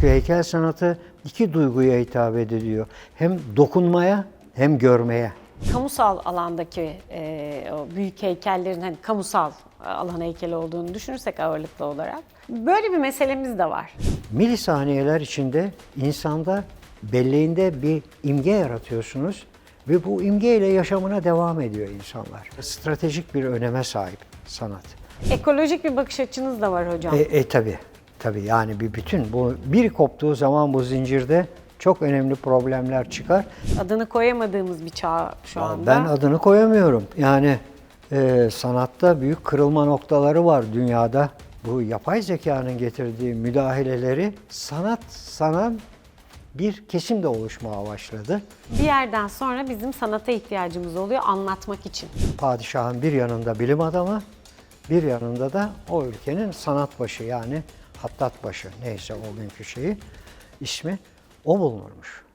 Heykel sanatı iki duyguya hitap ediyor. Hem dokunmaya hem görmeye. Kamusal alandaki e, o büyük heykellerin hani kamusal alan heykeli olduğunu düşünürsek ağırlıklı olarak. Böyle bir meselemiz de var. Milisaniyeler içinde insanda belleğinde bir imge yaratıyorsunuz ve bu imgeyle yaşamına devam ediyor insanlar. Stratejik bir öneme sahip sanat. Ekolojik bir bakış açınız da var hocam. E, e tabi, tabi yani bir bütün. Bu bir koptuğu zaman bu zincirde çok önemli problemler çıkar. Adını koyamadığımız bir çağ şu anda. Ben adını koyamıyorum. Yani e, sanatta büyük kırılma noktaları var dünyada. Bu yapay zekanın getirdiği müdahaleleri sanat sanan bir kesim de oluşmaya başladı. Bir yerden sonra bizim sanata ihtiyacımız oluyor anlatmak için. Padişahın bir yanında bilim adamı, bir yanında da o ülkenin sanat başı yani hattat başı neyse o günkü şeyi ismi o bulunurmuş.